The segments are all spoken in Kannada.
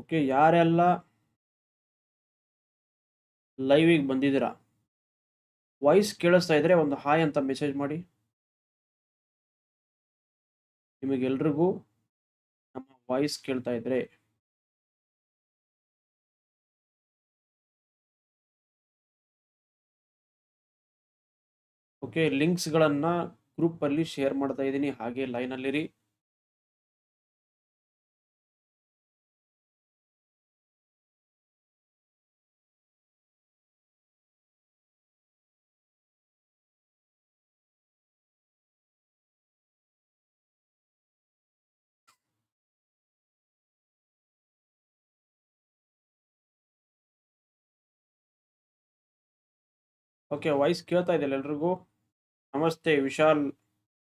ಓಕೆ, ಯಾರೆಲ್ಲ ಲೈವಿಗೆ ಬಂದಿದ್ದೀರಾ? ವಾಯ್ಸ್ ಕೇಳಿಸ್ತಾ ಇದ್ರೆ ಒಂದು ಹಾಯ್ ಅಂತ ಮೆಸೇಜ್ ಮಾಡಿ. ನಿಮಗೆಲ್ರಿಗೂ ನಮ್ಮ ವಾಯ್ಸ್ ಕೇಳ್ತಾ ಇದ್ರೆ. ಓಕೆ ಲಿಂಕ್ಸ್ಗಳನ್ನು ಗ್ರೂಪಲ್ಲಿ ಶೇರ್ ಮಾಡ್ತಾ ಇದ್ದೀನಿ, ಹಾಗೆ ಲೈನ್ ಓಕೆ ವಾಯ್ಸ್ ಕೇಳ್ತಾ ಇದೆಯಲ್ಲ ಎಲ್ರಿಗೂ? ನಮಸ್ತೆ, ವಿಶಾಲ್,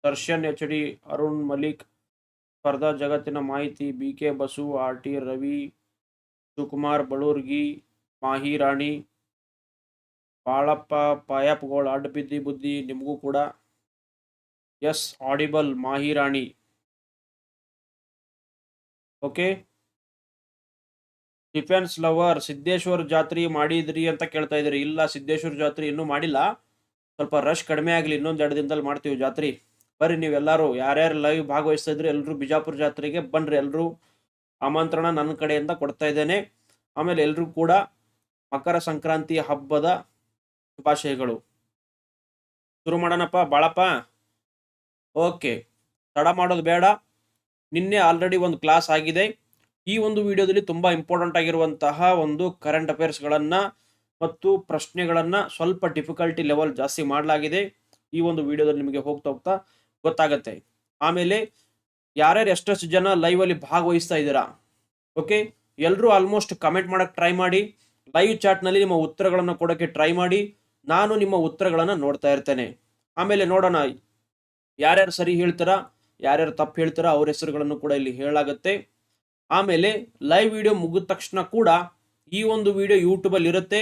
ದರ್ಶನ್, ಎಚ್ ಡಿ, ಅರುಣ್, ಮಲಿಕ್, ಸ್ಪರ್ಧಾ, ಜಗತ್ತಿನ ಮಾಹಿತಿ, B K Basu, R T, Ravi, Shivakumar Balurgi Mahi Rani, Balappa Payapgol ಅಡ್ಡ ಬಿದ್ದಿ ಬುದ್ಧಿ ನಿಮಗೂ ಕೂಡ. Yes audible Mahi Rani. Okay defence lover Siddeshwar ಜಾತ್ರೆ ಮಾಡಿದ್ರಿ ಅಂತ ಕೇಳ್ತಾ ಇದ್ರಿ ಇಲ್ಲ, ಸಿದ್ದೇಶ್ವರ ಜಾತ್ರೆ ಇನ್ನೂ ಮಾಡಿಲ್ಲ. ಸ್ವಲ್ಪ ರಶ್ ಕಡಿಮೆ ಆಗಲಿ, ಇನ್ನೊಂದು ಎರಡು ದಿನದಲ್ಲಿ ಮಾಡ್ತೀವಿ ಜಾತ್ರೆ. ಬರ್ರಿ ನೀವೆಲ್ಲರೂ, ಯಾರ್ಯಾರು ಲೈವ್ ಭಾಗವಹಿಸ್ತಾ ಇದ್ರಿ ಎಲ್ಲರೂ ಬಿಜಾಪುರ ಜಾತ್ರೆಗೆ ಬನ್ನಿರಿ ಎಲ್ಲರೂ ಆಮಂತ್ರಣ ನನ್ನ ಕಡೆಯಿಂದ ಕೊಡ್ತಾ ಇದ್ದೇನೆ. ಆಮೇಲೆ ಎಲ್ಲರೂ ಕೂಡ ಮಕರ ಸಂಕ್ರಾಂತಿ ಹಬ್ಬದ ಶುಭಾಶಯಗಳು. ಶುರು ಮಾಡೋಣಪ್ಪ, ಬಾಳಪ್ಪ. ಓಕೆ, ತಡ ಮಾಡೋದು ಬೇಡ. ನಿನ್ನೆ ಆಲ್ರೆಡಿ ಒಂದು ಕ್ಲಾಸ್ ಆಗಿದೆ. ಈ ಒಂದು ವಿಡಿಯೋದಲ್ಲಿ ತುಂಬಾ ಇಂಪಾರ್ಟೆಂಟ್ ಆಗಿರುವಂತಹ ಒಂದು ಕರೆಂಟ್ ಅಫೇರ್ಸ್ಗಳನ್ನ ಮತ್ತು ಪ್ರಶ್ನೆಗಳನ್ನ ಸ್ವಲ್ಪ ಡಿಫಿಕಲ್ಟಿ ಲೆವೆಲ್ ಜಾಸ್ತಿ ಮಾಡಲಾಗಿದೆ. ಈ ಒಂದು ವಿಡಿಯೋದಲ್ಲಿ ನಿಮಗೆ ಹೋಗ್ತಾ ಹೋಗ್ತಾ ಗೊತ್ತಾಗತ್ತೆ. ಆಮೇಲೆ ಯಾರ್ಯಾರು ಎಷ್ಟೆಷ್ಟು ಜನ ಲೈವ್ ಅಲ್ಲಿ ಭಾಗವಹಿಸ್ತಾ ಇದ್ದೀರಾ? ಓಕೆ ಎಲ್ಲರೂ ಆಲ್ಮೋಸ್ಟ್ ಕಮೆಂಟ್ ಮಾಡಕ್ಕೆ ಟ್ರೈ ಮಾಡಿ. ಲೈವ್ ಚಾಟ್ನಲ್ಲಿ ನಿಮ್ಮ ಉತ್ತರಗಳನ್ನು ಕೊಡೋಕೆ ಟ್ರೈ ಮಾಡಿ. ನಾನು ನಿಮ್ಮ ಉತ್ತರಗಳನ್ನು ನೋಡ್ತಾ ಇರ್ತೇನೆ. ಆಮೇಲೆ ನೋಡೋಣ, ಯಾರ್ಯಾರು ಸರಿ ಹೇಳ್ತಾರ? ಯಾರ್ಯಾರು ತಪ್ಪು ಹೇಳ್ತಾರಾ? ಅವ್ರ ಹೆಸರುಗಳನ್ನು ಕೂಡ ಇಲ್ಲಿ ಹೇಳಾಗತ್ತೆ ಆಮೇಲೆ ಲೈವ್ ವಿಡಿಯೋ ಮುಗಿದ ತಕ್ಷಣ ಕೂಡ ಈ ಒಂದು ವಿಡಿಯೋ ಯೂಟ್ಯೂಬಲ್ಲಿ ಇರುತ್ತೆ.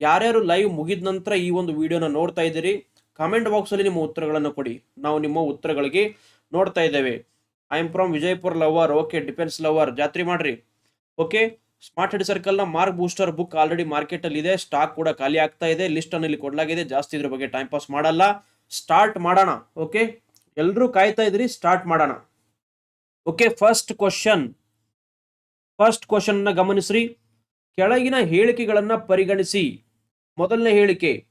ಯಾರ್ಯಾರು ಲೈವ್ ಮುಗಿದ ನಂತರ ಈ ಒಂದು ವಿಡಿಯೋನ ನೋಡ್ತಾ ಇದ್ದೀರಿ ಕಮೆಂಟ್ ಬಾಕ್ಸಲ್ಲಿ ನಿಮ್ಮ ಉತ್ತರಗಳನ್ನು ಕೊಡಿ. ನಾವು ನಿಮ್ಮ ಉತ್ತರಗಳಿಗೆ ನೋಡ್ತಾ ಇದ್ದೇವೆ. I am from Vijayapura lover okay defence lover ಜಾತ್ರೆ ಮಾಡ್ರಿ. ಓಕೆ ಸ್ಮಾರ್ಟ್ ಹೆಡ್ ಸರ್ಕಲ್ನ ಮಾರ್ಕ್ ಬೂಸ್ಟರ್ ಬುಕ್ ಆಲ್ರೆಡಿ ಮಾರ್ಕೆಟಲ್ಲಿ ಇದೆ. ಸ್ಟಾಕ್ ಕೂಡ ಖಾಲಿ ಆಗ್ತಾ ಇದೆ. ಲಿಸ್ಟ್ ಇಲ್ಲಿ ಕೊಡಲಾಗಿದೆ. ಜಾಸ್ತಿ ಇದ್ರ ಬಗ್ಗೆ ಟೈಮ್ ಪಾಸ್ ಮಾಡಲ್ಲ. ಸ್ಟಾರ್ಟ್ ಮಾಡೋಣ ಓಕೆ ಎಲ್ಲರೂ ಕಾಯ್ತಾ ಇದ್ರಿ ಸ್ಟಾರ್ಟ್ ಮಾಡೋಣ. Okay first question first question ಅನ್ನ ಗಮನಿಸ್ರಿ. ಕೆಳಗಿನ ಹೇಳಿಕೆಗಳನ್ನ ಪರಿಗಣಿಸಿ. ಮೊದಲನೇ ಹೇಳಿಕೆ,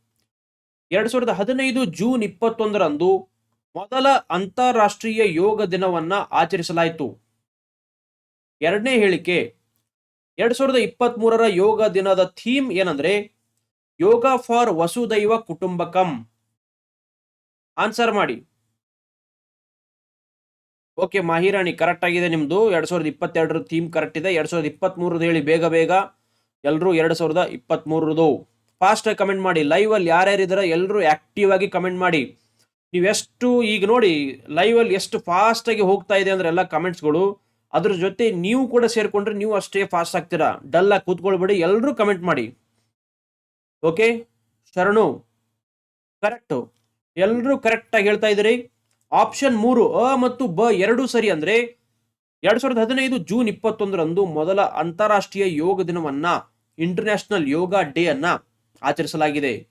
ಎರಡ್ ಸಾವಿರದ ಹದಿನೈದು ಜೂನ್ ಇಪ್ಪತ್ತೊಂದರಂದು ಮೊದಲ ಅಂತಾರಾಷ್ಟ್ರೀಯ ಯೋಗ ದಿನವನ್ನ ಆಚರಿಸಲಾಯಿತು. ಎರಡನೇ ಹೇಳಿಕೆ, ಎರಡ್ ಸಾವಿರದ ಇಪ್ಪತ್ತ್ ಮೂರರ ಯೋಗ ದಿನದ ಥೀಮ್ ಏನಂದ್ರೆ, ಯೋಗ ಫಾರ್ ವಸುದೈವ ಕುಟುಂಬಕಂ. ಆನ್ಸರ್ ಮಾಡಿ. ಓಕೆ, ಮಾಹಿರಾಣಿ ಕರೆಕ್ಟ್ ಆಗಿದೆ ನಿಮ್ಮದು ಎರಡ್ ಸಾವಿರದ ಇಪ್ಪತ್ತೆರಡರ ಥೀಮ್ ಕರೆಕ್ಟ್ ಇದೆ. ಎರಡು ಸಾವಿರದ ಇಪ್ಪತ್ತ್ ಮೂರದು ಹೇಳಿ ಬೇಗ ಬೇಗ. ಎಲ್ಲರೂ ಎರಡು ಸಾವಿರದ ಇಪ್ಪತ್ತ್ ಫಾಸ್ಟಾಗಿ ಕಮೆಂಟ್ ಮಾಡಿ. ಲೈವ್ ಅಲ್ಲಿ ಯಾರ್ಯಾರು ಇದಾರೆ ಎಲ್ಲರೂ ಆಕ್ಟಿವ್ ಆಗಿ ಕಮೆಂಟ್ ಮಾಡಿ. ನೀವೆಷ್ಟು ಈಗ ನೋಡಿ ಲೈವ್ ಅಲ್ಲಿ ಎಷ್ಟು ಫಾಸ್ಟ್ ಆಗಿ ಹೋಗ್ತಾ ಇದೆ ಅಂದ್ರೆ ಎಲ್ಲ ಕಮೆಂಟ್ಸ್ಗಳು ಅದ್ರ ಜೊತೆ ನೀವು ಕೂಡ ಸೇರ್ಕೊಂಡ್ರೆ ನೀವು ಅಷ್ಟೇ ಫಾಸ್ಟ್ ಆಗ್ತೀರಾ? ಡಲ್ ಆಗಿ ಕೂತ್ಕೊಳ್ಬೇಡಿ. ಎಲ್ಲರೂ ಕಮೆಂಟ್ ಮಾಡಿ. ಓಕೆ ಶರಣು? ಕರೆಕ್ಟ್ ಎಲ್ಲರೂ ಕರೆಕ್ಟ್ ಆಗಿ ಹೇಳ್ತಾ ಇದ್ದೀರಿ. ಆಪ್ಷನ್ ಮೂರು, ಅ ಮತ್ತು ಬ ಎರಡು ಸರಿ ಅಂದ್ರೆ ಎರಡ್ ಸಾವಿರದ ಹದಿನೈದು ಜೂನ್ ಇಪ್ಪತ್ತೊಂದರಂದು ಮೊದಲ ಅಂತಾರಾಷ್ಟ್ರೀಯ ಯೋಗ ದಿನವನ್ನ ಇಂಟರ್ನ್ಯಾಷನಲ್ ಯೋಗ ಡೇ ಅನ್ನ ಆಚರಿಸಲಾಗಿದೆ.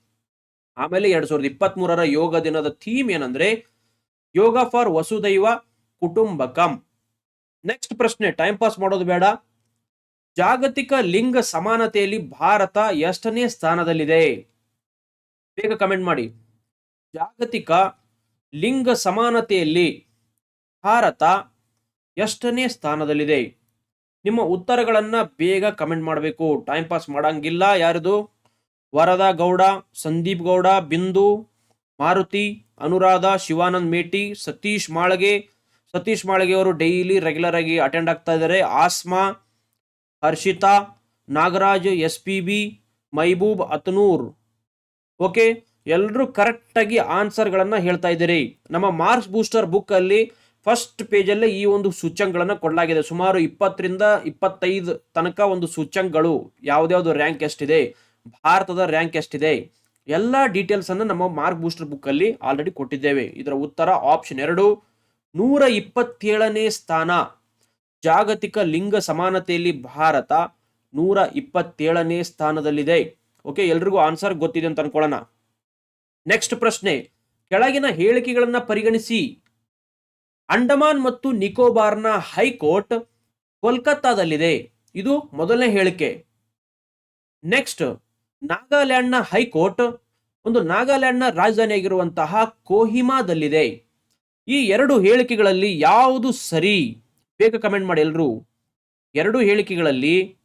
ಆಮೇಲೆ ಎರಡ್ ಸಾವಿರದ ಇಪ್ಪತ್ತ್ ಮೂರರ ಯೋಗ ದಿನದ ಥೀಮ್ ಏನಂದ್ರೆ, ಯೋಗ ಫಾರ್ ವಸುದೈವ ಕುಟುಂಬಕಂ. ನೆಕ್ಸ್ಟ್ ಪ್ರಶ್ನೆ ಟೈಮ್ ಪಾಸ್ ಮಾಡೋದು ಬೇಡ. ಜಾಗತಿಕ ಲಿಂಗ ಸಮಾನತೆಯಲ್ಲಿ ಭಾರತ ಎಷ್ಟನೇ ಸ್ಥಾನದಲ್ಲಿದೆ? ಬೇಗ ಕಮೆಂಟ್ ಮಾಡಿ. ಜಾಗತಿಕ ಲಿಂಗ ಸಮಾನತೆಯಲ್ಲಿ ಭಾರತ ಎಷ್ಟನೇ ಸ್ಥಾನದಲ್ಲಿದೆ? ನಿಮ್ಮ ಉತ್ತರಗಳನ್ನು ಬೇಗ ಕಮೆಂಟ್ ಮಾಡಬೇಕು. ಟೈಮ್ ಪಾಸ್ ಮಾಡಂಗಿಲ್ಲ ಯಾರದು? ವರದಾ ಗೌಡ ಸಂದೀಪ್ ಗೌಡ ಬಿಂದು, ಮಾರುತಿ, ಅನುರಾಧ, ಶಿವಾನಂದ್ ಮೇಟಿ, ಸತೀಶ್ ಮಾಳಗೆ. ಸತೀಶ್ ಮಾಳಗೆ ಅವರು ಡೈಲಿ ರೆಗ್ಯುಲರ್ ಆಗಿ ಅಟೆಂಡ್ ಆಗ್ತಾ ಇದ್ದಾರೆ Asma, Harshita, Nagaraj, S P B, Mehboob Atanur okay ಎಲ್ಲರೂ ಕರೆಕ್ಟಾಗಿ ಆನ್ಸರ್ಗಳನ್ನು ಹೇಳ್ತಾ ಇದ್ದೀರಿ. ನಮ್ಮ ಮಾರ್ಕ್ಸ್ ಬೂಸ್ಟರ್ ಬುಕ್ ಅಲ್ಲಿ ಫಸ್ಟ್ ಪೇಜಲ್ಲೇ ಈ ಒಂದು ಸೂಚ್ಯಂಕಗಳನ್ನು ಕೊಡಲಾಗಿದೆ. ಸುಮಾರು ಇಪ್ಪತ್ತರಿಂದ ಇಪ್ಪತ್ತೈದು ತನಕ ಒಂದು ಸೂಚ್ಯಂಕಗಳು ಯಾವುದ್ಯಾವುದು ರ್ಯಾಂಕ್ ಎಷ್ಟಿದೆ, ಭಾರತದ ರ್ಯಾಂಕ್ ಎಷ್ಟಿದೆ, ಎಲ್ಲ ಡೀಟೇಲ್ಸನ್ನು ನಮ್ಮ ಮಾರ್ಕ್ ಬೂಸ್ಟರ್ ಬುಕ್ ಅಲ್ಲಿ ಆಲ್ರೆಡಿ ಕೊಟ್ಟಿದ್ದೇವೆ. ಇದರ ಉತ್ತರ ಆಪ್ಷನ್ ಎರಡು, ನೂರ ಇಪ್ಪತ್ತೇಳನೇ ಸ್ಥಾನ, ಜಾಗತಿಕ ಲಿಂಗ ಸಮಾನತೆಯಲ್ಲಿ ಭಾರತ ನೂರ ಇಪ್ಪತ್ತೇಳನೇ ಸ್ಥಾನದಲ್ಲಿದೆ. ಓಕೆ, ಎಲ್ರಿಗೂ ಆನ್ಸರ್ ಗೊತ್ತಿದೆ ಅಂತ ಅನ್ಕೊಳ್ಳೋಣ. ನೆಕ್ಸ್ಟ್ ಪ್ರಶ್ನೆ. ಕೆಳಗಿನ ಹೇಳಿಕೆಗಳನ್ನ ಪರಿಗಣಿಸಿ. ಅಂಡಮಾನ್ ಮತ್ತು ನಿಕೋಬಾರ್ನ ಹೈಕೋರ್ಟ್ ಕೋಲ್ಕತ್ತಾದಲ್ಲಿದೆ. ಇದು ಮೊದಲನೇ ಹೇಳಿಕೆ. ನೆಕ್ಸ್ಟ್ ನಾಗಾಲ್ಯಾಂಡ್ನ ಹೈಕೋರ್ಟ್ ಒಂದು ನಾಗಾಲ್ಯಾಂಡ್ನ ರಾಜಧಾನಿಯಾಗಿರುವಂತಹ ಕೋಹಿಮಾದಲ್ಲಿದೆ. ಈ ಎರಡು ಹೇಳಿಕೆಗಳಲ್ಲಿ ಯಾವುದು ಸರಿ? ಬೇಗ ಕಮೆಂಟ್ ಮಾಡಿ ಎಲ್ರು. ಎರಡು ಹೇಳಿಕೆಗಳಲ್ಲಿ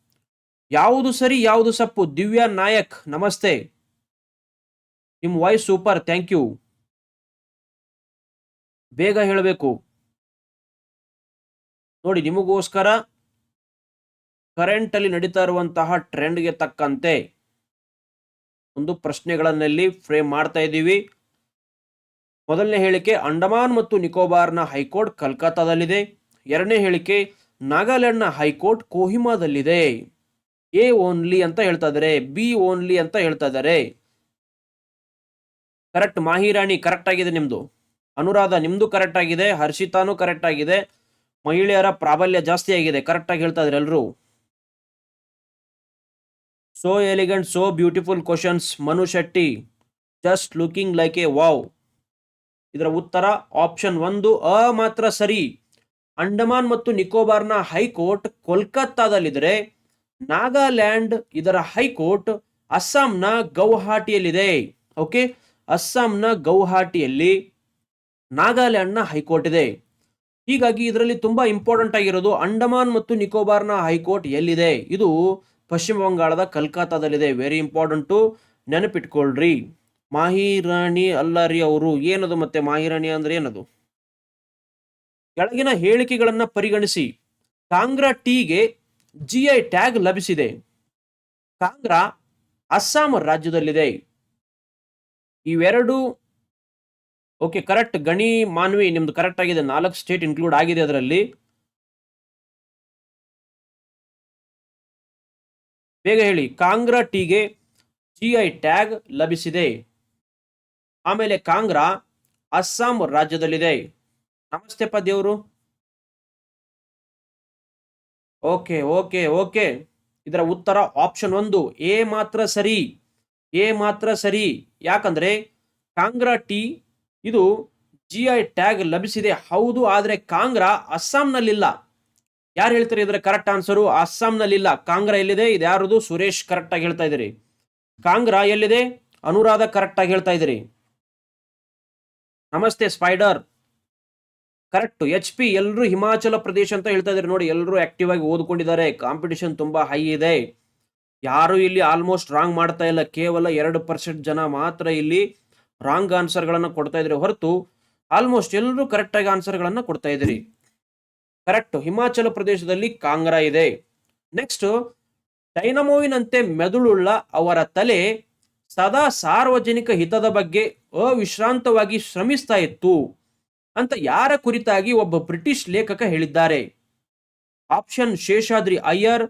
ಯಾವುದು ಸರಿ, ಯಾವುದು ಸಪ್ಪು? ದಿವ್ಯಾ ನಾಯಕ್, ನಮಸ್ತೆ. ನಿಮ್ ವಾಯ್ಸ್ ಸೂಪರ್ ಥ್ಯಾಂಕ್ ಯು ಬೇಗ ಹೇಳಬೇಕು. ನೋಡಿ, ನಿಮಗೋಸ್ಕರ ಕರೆಂಟಲ್ಲಿ ನಡೀತಾ ಇರುವಂತಹ ಟ್ರೆಂಡ್ಗೆ ತಕ್ಕಂತೆ ಒಂದು ಪ್ರಶ್ನೆಗಳನ್ನಲ್ಲಿ ಫ್ರೇಮ್ ಮಾಡ್ತಾ ಇದ್ದೀವಿ. ಮೊದಲನೇ ಹೇಳಿಕೆ, ಅಂಡಮಾನ್ ಮತ್ತು ನಿಕೋಬಾರ್ನ ಹೈಕೋರ್ಟ್ ಕಲ್ಕತ್ತಾದಲ್ಲಿದೆ. ಎರಡನೇ ಹೇಳಿಕೆ, ನಾಗಾಲ್ಯಾಂಡ್ನ ಹೈಕೋರ್ಟ್ ಕೋಹಿಮಾದಲ್ಲಿದೆ. ಎ ಓನ್ಲಿ ಅಂತ ಹೇಳ್ತಾ ಇದ್ದಾರೆ ಬಿ ಓನ್ಲಿ ಅಂತ ಹೇಳ್ತಾ ಇದ್ದಾರೆ ಕರೆಕ್ಟ್ ಮಾಹಿರಾಣಿ ಕರೆಕ್ಟ್ ಆಗಿದೆ ನಿಮ್ದು. ಅನುರಾಧ ನಿಮ್ದು ಕರೆಕ್ಟ್ ಆಗಿದೆ, ಹರ್ಷಿತಾನು ಕರೆಕ್ಟ್ ಆಗಿದೆ, ಮಹಿಳೆಯರ ಪ್ರಾಬಲ್ಯ ಜಾಸ್ತಿ ಆಗಿದೆ, ಕರೆಕ್ಟ್ ಆಗಿ ಹೇಳ್ತಾ ಇದ್ರೆ ಎಲ್ರು. So elegant so beautiful questions Manu Shetty just looking like a wow ಇದರ ಉತ್ತರ ಆಪ್ಷನ್ ಒಂದು, ಅ ಮಾತ್ರ ಸರಿ. ಅಂಡಮಾನ್ ಮತ್ತು ನಿಕೋಬಾರ್ನ ಹೈಕೋರ್ಟ್ ಕೋಲ್ಕತ್ತಾದಲ್ಲಿದ್ರೆ, ನಾಗಾಲ್ಯಾಂಡ್ ಇದರ ಹೈಕೋರ್ಟ್ ಅಸ್ಸಾಂನ ಗೌಹಾಟಿಯಲ್ಲಿದೆ. ಓಕೆ ಅಸ್ಸಾಂನ ಗೌಹಾಟಿಯಲ್ಲಿ ನಾಗಾಲ್ಯಾಂಡ್ನ ಹೈಕೋರ್ಟ್ ಇದೆ. ಹೀಗಾಗಿ ಇದರಲ್ಲಿ ತುಂಬ ಇಂಪಾರ್ಟೆಂಟ್ ಆಗಿರೋದು ಅಂಡಮಾನ್ ಮತ್ತು ನಿಕೋಬಾರ್ನ ಹೈಕೋರ್ಟ್ ಎಲ್ಲಿದೆ? ಇದು ಪಶ್ಚಿಮ ಬಂಗಾಳದ ಕಲ್ಕತ್ತಾದಲ್ಲಿದೆ. Very important ನೆನಪಿಟ್ಕೊಳ್ರಿ. ಮಾಹಿರಾಣಿ ಅಲ್ಲಾರಿ ಅವರು. ಏನದು ಮತ್ತೆ ಮಾಹಿರಾಣಿ ಅಂದ್ರೆ ಏನದು? ಕೆಳಗಿನ ಹೇಳಿಕೆಗಳನ್ನ ಪರಿಗಣಿಸಿ. ಕಾಂಗ್ರಾ ಟೀಗೆ ಜಿಐ ಟ್ಯಾಗ್ ಲಭಿಸಿದೆ. ಕಾಂಗ್ರಾ ಅಸ್ಸಾಂ ರಾಜ್ಯದಲ್ಲಿದೆ. ಇವೆರಡು ಓಕೆ ಕರೆಕ್ಟ್ ಗಣಿ ಮಾನ್ವಿ ನಿಮ್ದು ಕರೆಕ್ಟ್ ಆಗಿದೆ. ನಾಲ್ಕು ಸ್ಟೇಟ್ ಇನ್ಕ್ಲೂಡ್ ಆಗಿದೆ ಅದರಲ್ಲಿ. ಬೇಗ ಹೇಳಿ. ಕಾಂಗ್ರಾ ಟೀಗೆ ಐ ಟ್ಯಾಗ್ ಲಭಿಸಿದೆ. ಆಮೇಲೆ ಕಾಂಗ್ರಾ ಅಸ್ಸಾಂ ರಾಜ್ಯದಲ್ಲಿದೆ. ನಮಸ್ತೆ ಪದ್ಯವರು ಓಕೆ ಓಕೆ ಓಕೆ ಇದರ ಉತ್ತರ ಆಪ್ಷನ್ ಒಂದು. ಎ ಮಾತ್ರ ಸರಿ. ಎ ಮಾತ್ರ ಸರಿ. ಯಾಕಂದ್ರೆ ಕಾಂಗ್ರಾ ಟಿ ಇದು ಜಿ ಐ ಟ್ಯಾಗ್ ಲಭಿಸಿದೆ. ಹೌದು, ಆದ್ರೆ ಕಾಂಗ್ರಾ ಅಸ್ಸಾಂನಲ್ಲಿಲ್ಲ. ಯಾರು ಹೇಳ್ತಾರೆ ಇದರ ಕರೆಕ್ಟ್ ಆನ್ಸರು ಅಸ್ಸಾಂನಲ್ಲಿಲ್ಲ. ಕಾಂಗ್ರಾ ಎಲ್ಲಿದೆ? ಇದ್ಯಾರದು ಸುರೇಶ್ ಕರೆಕ್ಟ್ ಆಗಿ ಹೇಳ್ತಾ ಇದ್ದೀರಿ. ಕಾಂಗ್ರಾ ಎಲ್ಲಿದೆ? ಅನುರಾಧ ಕರೆಕ್ಟ್ ಆಗಿ ಹೇಳ್ತಾ ಇದ್ರಿ ನಮಸ್ತೆ, ಸ್ಪೈಡರ್. ಕರೆಕ್ಟ್ ಎಚ್ ಪಿ ಎಲ್ಲರೂ ಹಿಮಾಚಲ ಪ್ರದೇಶ ಅಂತ ಹೇಳ್ತಾ ಇದ್ರಿ ನೋಡಿ. ಎಲ್ಲರೂ ಆಕ್ಟಿವ್ ಆಗಿ ಓದ್ಕೊಂಡಿದ್ದಾರೆ. ಕಾಂಪಿಟಿಷನ್ ತುಂಬಾ ಹೈ ಇದೆ. ಯಾರು ಇಲ್ಲಿ ಆಲ್ಮೋಸ್ಟ್ ರಾಂಗ್ ಮಾಡ್ತಾ ಇಲ್ಲ. ಕೇವಲ ಎರಡು ಪರ್ಸೆಂಟ್ ಜನ ಮಾತ್ರ ಇಲ್ಲಿ ರಾಂಗ್ ಆನ್ಸರ್ಗಳನ್ನು ಕೊಡ್ತಾ ಇದ್ರಿ ಹೊರತು ಆಲ್ಮೋಸ್ಟ್ ಎಲ್ಲರೂ ಕರೆಕ್ಟ್ ಆಗಿ ಆನ್ಸರ್ಗಳನ್ನು ಕೊಡ್ತಾ ಇದ್ರಿ ಕರೆಕ್ಟ್ ಹಿಮಾಚಲ ಪ್ರದೇಶದಲ್ಲಿ ಕಾಂಗ್ರಾ ಇದೆ. ನೆಕ್ಸ್ಟ್ ಡೈನಮೋವಿನಂತೆ ಮೆದುಳುಳ್ಳ ಅವರ ತಲೆ ಸದಾ ಸಾರ್ವಜನಿಕ ಹಿತದ ಬಗ್ಗೆ ಅವಿಶ್ರಾಂತವಾಗಿ ಶ್ರಮಿಸ್ತಾ ಇತ್ತು ಅಂತ ಯಾರ ಕುರಿತಾಗಿ ಒಬ್ಬ ಬ್ರಿಟಿಷ್ ಲೇಖಕ ಹೇಳಿದ್ದಾರೆ. Option Seshadri Iyer,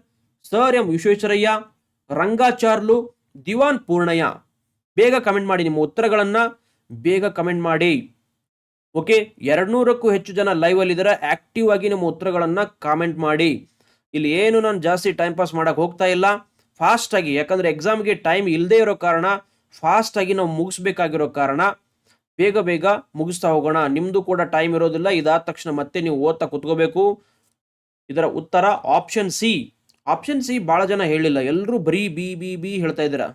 sir M Visvesvaraya Rangacharlu Diwan Purnaiah. ಬೇಗ ಕಮೆಂಟ್ ಮಾಡಿ ನಿಮ್ಮ ಉತ್ತರಗಳನ್ನು. ಬೇಗ ಕಮೆಂಟ್ ಮಾಡಿ. ಓಕೆ, ಎರಡ್ನೂರಕ್ಕೂ ಹೆಚ್ಚು ಜನ ಲೈವ್ ಅಲ್ಲಿ ಇದ್ದಾರೆ ಆಕ್ಟಿವ್ ಆಗಿ ನಿಮ್ಮ ಉತ್ತರಗಳನ್ನು ಕಾಮೆಂಟ್ ಮಾಡಿ. ಇಲ್ಲಿ ಏನು ನಾನು ಜಾಸ್ತಿ ಟೈಮ್ ಪಾಸ್ ಮಾಡಕ್ ಹೋಗ್ತಾ ಇಲ್ಲ. ಫಾಸ್ಟ್ ಆಗಿ, ಯಾಕಂದ್ರೆ ಎಕ್ಸಾಮ್ಗೆ ಟೈಮ್ ಇಲ್ಲದೆ ಇರೋ ಕಾರಣ ಫಾಸ್ಟ್ ಆಗಿ ನಾವು ಮುಗಿಸ್ಬೇಕಾಗಿರೋ ಕಾರಣ, ಬೇಗ ಬೇಗ ಮುಗಿಸ್ತಾ ಹೋಗೋಣ. ನಿಮ್ಮದು ಕೂಡ ಟೈಮ್ ಇರೋದಿಲ್ಲ. ಇದಾದ ತಕ್ಷಣ ಮತ್ತೆ ನೀವು ಓದ್ತಾ ಕುತ್ಕೋಬೇಕು. ಇದರ ಉತ್ತರ ಆಪ್ಷನ್ ಸಿ ಆಪ್ಷನ್ ಸಿ ಬಹಳ ಜನ ಹೇಳಿಲ್ಲ. ಎಲ್ಲರೂ ಬರೀ ಬಿ ಬಿ ಬಿ ಹೇಳ್ತಾ ಇದ್ದೀರಾ?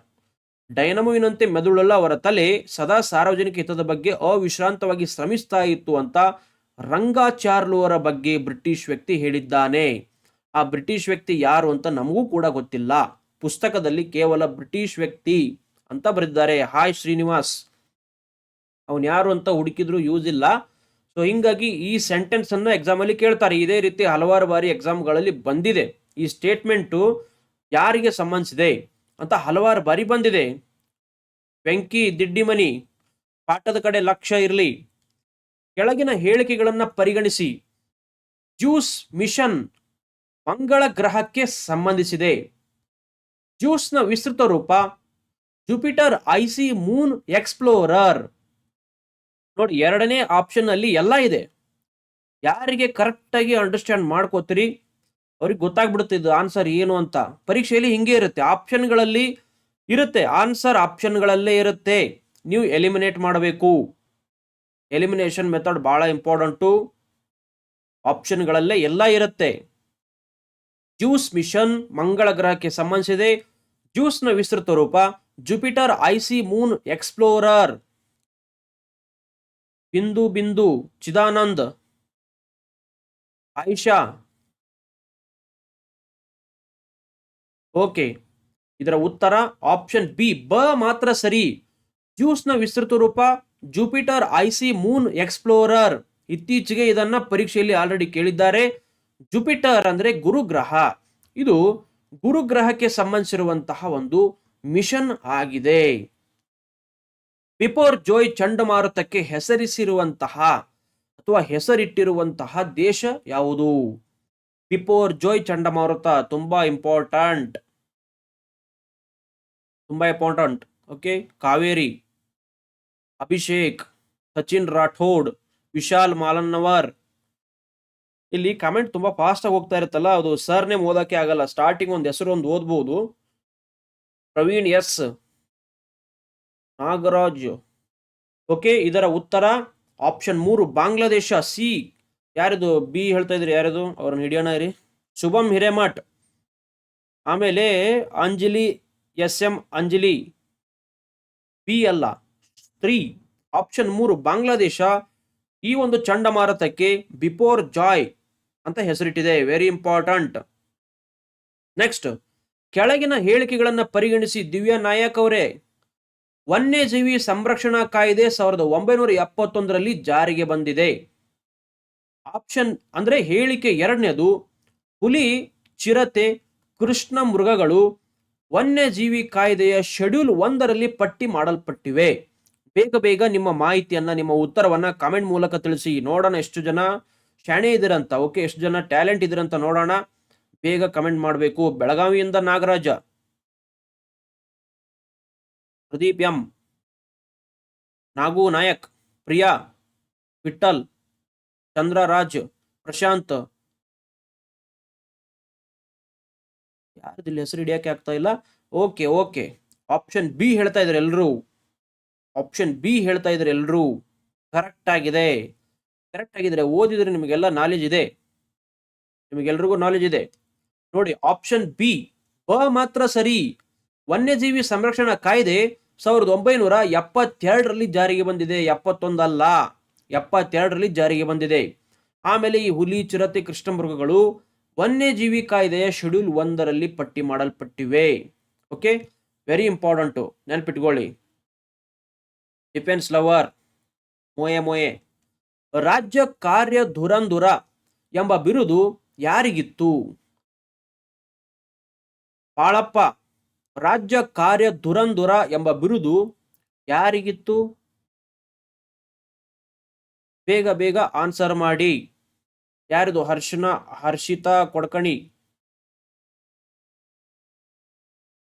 ಡೈನಮೋವಿನಂತೆ ಮೆದುಳಲ್ಲ ಅವರ ತಲೆ ಸದಾ ಸಾರ್ವಜನಿಕ ಹಿತದ ಬಗ್ಗೆ ಅವಿಶ್ರಾಂತವಾಗಿ ಶ್ರಮಿಸ್ತಾ ಇತ್ತು ಅಂತ ರಂಗಾಚಾರ್ಲುವರ ಬಗ್ಗೆ ಬ್ರಿಟಿಷ್ ವ್ಯಕ್ತಿ ಹೇಳಿದ್ದಾನೆ. ಆ ಬ್ರಿಟಿಷ್ ವ್ಯಕ್ತಿ ಯಾರು ಅಂತ ನಮಗೂ ಕೂಡ ಗೊತ್ತಿಲ್ಲ. ಪುಸ್ತಕದಲ್ಲಿ ಕೇವಲ ಬ್ರಿಟಿಷ್ ವ್ಯಕ್ತಿ ಅಂತ ಬರೆದಿದ್ದಾರೆ. ಹಾಯ್ ಶ್ರೀನಿವಾಸ್. ಅವನು ಯಾರು ಅಂತ ಹುಡುಕಿದ್ರು ಯೂಸ್ ಇಲ್ಲ. ಸೊ ಹಿಂಗಾಗಿ ಈ ಸೆಂಟೆನ್ಸ್ ಅನ್ನು ಎಕ್ಸಾಮ್ ಅಲ್ಲಿ ಕೇಳ್ತಾರೆ. ಇದೇ ರೀತಿ ಹಲವಾರು ಬಾರಿ ಎಕ್ಸಾಮ್ಗಳಲ್ಲಿ ಬಂದಿದೆ. ಈ ಸ್ಟೇಟ್ಮೆಂಟು ಯಾರಿಗೆ ಸಂಬಂಧಿಸಿದೆ ಅಂತ ಹಲವಾರು ಬಾರಿ ಬಂದಿದೆ. ಬೆಂಕಿ, ದಿಡ್ಡಿಮನಿ, ಪಾಠದ ಕಡೆ ಲಕ್ಷ್ಯ ಇರಲಿ. ಕೆಳಗಿನ ಹೇಳಿಕೆಗಳನ್ನು ಪರಿಗಣಿಸಿ. ಜ್ಯೂಸ್ ಮಿಷನ್ ಮಂಗಳ ಗ್ರಹಕ್ಕೆ ಸಂಬಂಧಿಸಿದೆ. ಜ್ಯೂಸ್ನ ವಿಸ್ತೃತ ರೂಪ, ಜುಪಿಟರ್ ಐಸಿ ಮೂನ್ ಎಕ್ಸ್ಪ್ಲೋರರ್. ನೋಡಿ, ಎರಡನೇ ಆಪ್ಷನ್ ಅಲ್ಲಿ ಎಲ್ಲ ಇದೆ. ಯಾರಿಗೆ ಕರೆಕ್ಟಾಗಿ ಅಂಡರ್ಸ್ಟ್ಯಾಂಡ್ ಮಾಡ್ಕೋತೀರಿ? ಅವ್ರಿಗೆ ಗೊತ್ತಾಗ್ಬಿಡುತ್ತೆ ಇದು ಆನ್ಸರ್ ಏನು ಅಂತ. ಪರೀಕ್ಷೆಯಲ್ಲಿ ಹಿಂಗೆ ಇರುತ್ತೆ. ಆಪ್ಷನ್ಗಳಲ್ಲಿ ಇರುತ್ತೆ. ಆನ್ಸರ್ ಆಪ್ಷನ್ಗಳಲ್ಲೇ ಇರುತ್ತೆ. ನೀವು ಎಲಿಮಿನೇಟ್ ಮಾಡಬೇಕು. ಎಲಿಮಿನೇಷನ್ ಮೆಥಡ್ ಬಹಳ ಇಂಪಾರ್ಟೆಂಟು. ಆಪ್ಷನ್ಗಳಲ್ಲೇ ಎಲ್ಲ ಇರುತ್ತೆ. ಜ್ಯೂಸ್ ಮಿಷನ್ ಮಂಗಳ ಗ್ರಹಕ್ಕೆ ಸಂಬಂಧಿಸಿದೆ. ಜ್ಯೂಸ್ನ ವಿಸ್ತೃತ ರೂಪ. Jupiter icy moon explorer. Bindu Bindu Chidanand. Ayesha okay. ಇದರ ಉತ್ತರ ಆಪ್ಷನ್ ಬಿ, ಬ ಮಾತ್ರ ಸರಿ. ಜ್ಯೂಸ್ನ ವಿಸ್ತೃತ ರೂಪ, ಜುಪಿಟರ್ ಐಸಿ ಮೂನ್ ಎಕ್ಸ್ಪ್ಲೋರರ್ ಇತ್ತೀಚೆಗೆ ಇದನ್ನ ಪರೀಕ್ಷೆಯಲ್ಲಿ ಆಲ್ರೆಡಿ ಕೇಳಿದ್ದಾರೆ. ಜುಪಿಟರ್ ಅಂದ್ರೆ ಗುರುಗ್ರಹ. ಇದು ಗುರುಗ್ರಹಕ್ಕೆ ಸಂಬಂಧಿಸಿರುವಂತಹ ಒಂದು ಮಿಷನ್ ಆಗಿದೆ. ಬಿಫೋರ್ ಜೋಯ್ ಚಂಡಮಾರುತಕ್ಕೆ ಹೆಸರಿಸಿರುವಂತಹ ಅಥವಾ ಹೆಸರಿಟ್ಟಿರುವಂತಹ ದೇಶ ಯಾವುದು? ಬಿಫೋರ್ ಜೋಯ್ ಚಂಡಮಾರುತ ತುಂಬಾ ಇಂಪಾರ್ಟೆಂಟ್. ತುಂಬಾ ಇಂಪಾರ್ಟೆಂಟ್ ಓಕೆ ಕಾವೇರಿ, ಅಭಿಷೇಕ್, ಸಚಿನ್ ರಾಠೋಡ್, ವಿಶಾಲ್ ಮಾಲನ್ನವರ್ ಇಲ್ಲಿ ಕಮೆಂಟ್ ತುಂಬಾ ಫಾಸ್ಟ್ ಆಗಿ ಹೋಗ್ತಾ ಇರುತ್ತಲ್ಲ, ಅದು ಸರ್ ನೇಮ್ ಓದಕ್ಕೆ ಆಗಲ್ಲ ಸ್ಟಾರ್ಟಿಂಗ್ ಒಂದು ಹೆಸರು ಒಂದು ಓದ್ಬೋದು. ಪ್ರವೀಣ್ ಎಸ್. ನಾಗರಾಜ್. ಓಕೆ ಇದರ ಉತ್ತರ ಆಪ್ಷನ್ ಮೂರು, ಬಾಂಗ್ಲಾದೇಶ, ಸಿ. ಯಾರಿದು, ಬಿ ಹೇಳ್ತಾ ಇದ್ರಿ, ಯಾರಿದು? ಅವ್ರನ್ನ ಹಿಡಿಯೋಣ ರೀ ಶುಭಂ ಹಿರೇಮಠ್. ಆಮೇಲೆ, Anjali S M Anjali B ಅಲ್ಲ. ತ್ರೀ. ಆಪ್ಷನ್ ಮೂರು, ಬಾಂಗ್ಲಾದೇಶ. ಈ ಒಂದು ಚಂಡಮಾರುತಕ್ಕೆ ಬಿಫೋರ್ ಜಾಯ್ ಅಂತ ಹೆಸರಿಟ್ಟಿದೆ. ವೆರಿ ಇಂಪಾರ್ಟೆಂಟ್ ನೆಕ್ಸ್ಟ್ ಕೆಳಗಿನ ಹೇಳಿಕೆಗಳನ್ನು ಪರಿಗಣಿಸಿ ದಿವ್ಯಾ ನಾಯಕ್ ಅವರೇ. ವನ್ಯಜೀವಿ ಸಂರಕ್ಷಣಾ ಕಾಯ್ದೆ ಸಾವಿರದ ಒಂಬೈನೂರ ಎಪ್ಪತ್ತೊಂದರಲ್ಲಿ ಜಾರಿಗೆ ಬಂದಿದೆ. ಆಪ್ಷನ್ ಅಂದ್ರೆ ಹೇಳಿಕೆ ಎರಡನೇದು. ಹುಲಿ, ಚಿರತೆ, ಕೃಷ್ಣ ಮೃಗಗಳು ವನ್ಯಜೀವಿ ಕಾಯ್ದೆಯ ಶೆಡ್ಯೂಲ್ ಒಂದರಲ್ಲಿ ಪಟ್ಟಿ ಮಾಡಲ್ಪಟ್ಟಿವೆ. ಬೇಗ ಬೇಗ ನಿಮ್ಮ ಮಾಹಿತಿಯನ್ನ, ನಿಮ್ಮ ಉತ್ತರವನ್ನ ಕಾಮೆಂಟ್ ಮೂಲಕ ತಿಳಿಸಿ. ನೋಡೋಣ ಎಷ್ಟು ಜನ ಶಾಣೆ ಇದ್ದೀರಂತ. ಓಕೆ, ಎಷ್ಟು ಜನ ಟ್ಯಾಲೆಂಟ್ ಇದ್ದೀರಂತ ನೋಡೋಣ. ಬೇಗ ಕಮೆಂಟ್ ಮಾಡಬೇಕು. ಬೆಳಗಾವಿಯಿಂದ ನಾಗರಾಜ. ಪ್ರದೀಪ್ ಎಂ. ನಾಗು ನಾಯಕ್. ಪ್ರಿಯಾ. ವಿಠಲ್ ಚಂದ್ರರಾಜ್. ಪ್ರಶಾಂತ್. ಯಾರ್ದಿಲ್ಲ ಹೆಸರು ಹಿಡಿಯಕ್ಕೆ ಆಗ್ತಾ ಇಲ್ಲ. ಓಕೆ ಓಕೆ ಆಪ್ಷನ್ ಬಿ ಹೇಳ್ತಾ ಇದ್ದಾರೆ ಎಲ್ಲರೂ ಆಪ್ಷನ್ ಬಿ ಹೇಳ್ತಾ ಇದ್ದಾರೆ ಎಲ್ಲರೂ ಕರೆಕ್ಟ್ ಆಗಿದೆ. ಕರೆಕ್ಟ್ ಆಗಿದ್ರೆ ಓದಿದ್ರೆ ನಿಮಗೆಲ್ಲ ನಾಲೆಜ್ ಇದೆ. ನಿಮಗೆಲ್ರಿಗೂ ನಾಲೆಜ್ ಇದೆ. ನೋಡಿ ಆಪ್ಷನ್ ಬಿ ಬ ಮಾತ್ರ ಸರಿ. ವನ್ಯಜೀವಿ ಸಂರಕ್ಷಣಾ ಕಾಯ್ದೆ ಸಾವಿರದ ಒಂಬೈನೂರ ಎಪ್ಪತ್ತೆರಡರಲ್ಲಿ ಜಾರಿಗೆ ಬಂದಿದೆ. ಎಪ್ಪತ್ತೊಂದಲ್ಲ. ಎಪ್ಪತ್ತೆರಡರಲ್ಲಿ ಜಾರಿಗೆ ಬಂದಿದೆ. ಆಮೇಲೆ ಈ ಹುಲಿ, ಚಿರತೆ ಕೃಷ್ಣ ಮೃಗಗಳು ವನ್ಯಜೀವಿ ಕಾಯ್ದೆಯ ಶೆಡ್ಯೂಲ್ ಒಂದರಲ್ಲಿ ಪಟ್ಟಿ ಮಾಡಲ್ಪಟ್ಟಿವೆ. ಓಕೆ? ವೆರಿ ಇಂಪಾರ್ಟೆಂಟು ನೆನಪಿಟ್ಕೊಳ್ಳಿ. ಡಿಫೆನ್ಸ್ ಲವರ್ ಮೋಯೆ ಮೋಯೆ. ರಾಜ್ಯ ಕಾರ್ಯ ಧುರಂಧುರ ಎಂಬ ಬಿರುದು ಯಾರಿಗಿತ್ತು? ಬಾಳಪ್ಪ ರಾಜ್ಯ ಕಾರ್ಯ ಧುರಂಧುರ ಎಂಬ ಬಿರುದು ಯಾರಿಗಿತ್ತು? ಬೇಗ ಬೇಗ ಆನ್ಸರ್ ಮಾಡಿ. ಯಾರಿದು? ಹರ್ಷನ, ಹರ್ಷಿತಾ ಕೊಡ್ಕಣಿ.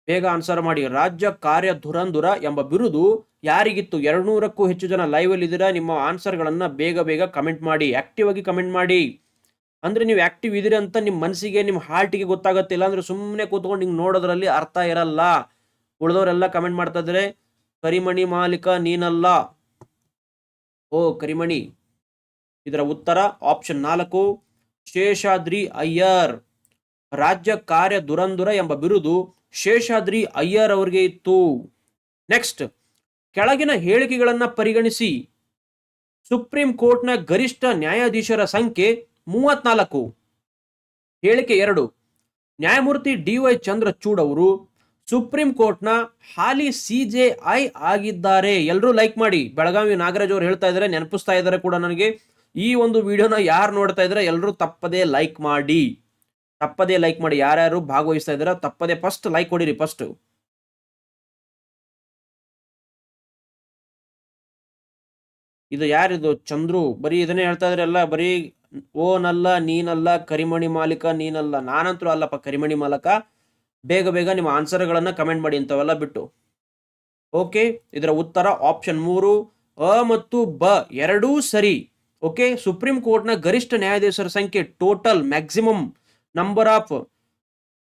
ಬೇಗ ಆನ್ಸರ್ ಮಾಡಿ. ರಾಜ್ಯ ಕಾರ್ಯ ಧುರಂಧುರ ಎಂಬ ಬಿರುದು ಯಾರಿಗಿತ್ತು? ಎರಡ್ನೂರಕ್ಕೂ ಹೆಚ್ಚು ಜನ ಲೈವ್ ಅಲ್ಲಿ ಇದ್ದೀರಾ? ನಿಮ್ಮ ಆನ್ಸರ್ ಗಳನ್ನ ಬೇಗ ಬೇಗ ಕಮೆಂಟ್ ಮಾಡಿ. ಆಕ್ಟಿವ್ ಆಗಿ ಕಮೆಂಟ್ ಮಾಡಿ. ಅಂದ್ರೆ ನೀವು ಆಕ್ಟಿವ್ ಇದೀರಿ ಅಂತ ನಿಮ್ಮ ಮನಸ್ಸಿಗೆ ನಿಮ್ಮ ಹಾರ್ಟಿಗೆ ಗೊತ್ತಾಗತ್ತೆ. ಇಲ್ಲ ಅಂದ್ರೆ ಸುಮ್ಮನೆ ಕೂತ್ಕೊಂಡು ಹಿಂಗೆ ನೋಡೋದ್ರಲ್ಲಿ ಅರ್ಥ ಇರಲ್ಲ. ಉಳಿದವರೆಲ್ಲ ಕಮೆಂಟ್ ಮಾಡ್ತಾ ಇದ್ರೆ ಕರಿಮಣಿ ಮಾಲೀಕ, ನೀನಲ್ಲ. ಓ, ಕರಿಮಣಿ. ಇದರ ಉತ್ತರ ಆಪ್ಷನ್ ನಾಲ್ಕು, ಶೇಷಾದ್ರಿ ಅಯ್ಯರ್. ರಾಜ್ಯ ಕಾರ್ಯ ದುರಂದುರ ಎಂಬ ಬಿರುದು ಶೇಷಾದ್ರಿ ಅಯ್ಯರ್ ಅವರಿಗೆ ಇತ್ತು. ನೆಕ್ಸ್ಟ್ ಕೆಳಗಿನ ಹೇಳಿಕೆಗಳನ್ನು ಪರಿಗಣಿಸಿ. ಸುಪ್ರೀಂ ಕೋರ್ಟ್ನ ಗರಿಷ್ಠ ನ್ಯಾಯಾಧೀಶರ ಸಂಖ್ಯೆ ಮೂವತ್ನಾಲ್ಕು. ಹೇಳಿಕೆ ಎರಡು, ನ್ಯಾಯಮೂರ್ತಿ ಡಿ ವೈ ಚಂದ್ರಚೂಡ್ ಅವರು ಸುಪ್ರೀಂ ಕೋರ್ಟ್ನ ಹಾಲಿ ಸಿ ಜೆ ಐ ಆಗಿದ್ದಾರೆ. ಎಲ್ಲರೂ ಲೈಕ್ ಮಾಡಿ. ಬೆಳಗಾವಿ ನಾಗರಾಜ್ ಅವರು ಹೇಳ್ತಾ ಇದ್ದಾರೆ, ನೆನಪಿಸ್ತಾ ಇದ್ದಾರೆ ಕೂಡ ನನಗೆ. ಈ ಒಂದು ವಿಡಿಯೋನ ಯಾರು ನೋಡ್ತಾ ಇದ್ರೆ ಎಲ್ಲರೂ ತಪ್ಪದೇ ಲೈಕ್ ಮಾಡಿ. ತಪ್ಪದೇ ಲೈಕ್ ಮಾಡಿ. ಯಾರ್ಯಾರು ಭಾಗವಹಿಸ್ತಾ ಇದ್ದೀರಾ ತಪ್ಪದೇ ಫಸ್ಟ್ ಲೈಕ್ ಕೊಡಿರಿ ಫಸ್ಟ್ ಇದು ಯಾರಿದು ಚಂದ್ರು. ಬರೀ ಇದನ್ನೇ ಹೇಳ್ತಾ ಇದ್ರೆ ಎಲ್ಲ. ಬರೀ ಓನಲ್ಲ, ನೀನಲ್ಲ, ಕರಿಮಣಿ ಮಾಲೀಕ, ನೀನಲ್ಲ. ನಾನಂತರೂ ಅಲ್ಲಪ್ಪ ಕರಿಮಣಿ ಮಾಲಕ. ಬೇಗ ಬೇಗ ನಿಮ್ಮ ಆನ್ಸರ್ಗಳನ್ನ ಕಮೆಂಟ್ ಮಾಡಿ ಇಂಥವೆಲ್ಲ ಬಿಟ್ಟು. ಓಕೆ ಇದರ ಉತ್ತರ ಆಪ್ಷನ್ ಮೂರು. ಅ ಮತ್ತು ಬ ಎರಡೂ ಸರಿ. ಓಕೆ ಸುಪ್ರೀಂ ಕೋರ್ಟ್ನ ಗರಿಷ್ಠ ನ್ಯಾಯಾಧೀಶರ ಸಂಖ್ಯೆ ಟೋಟಲ್ ಮ್ಯಾಕ್ಸಿಮಮ್ ನಂಬರ್ ಆಫ್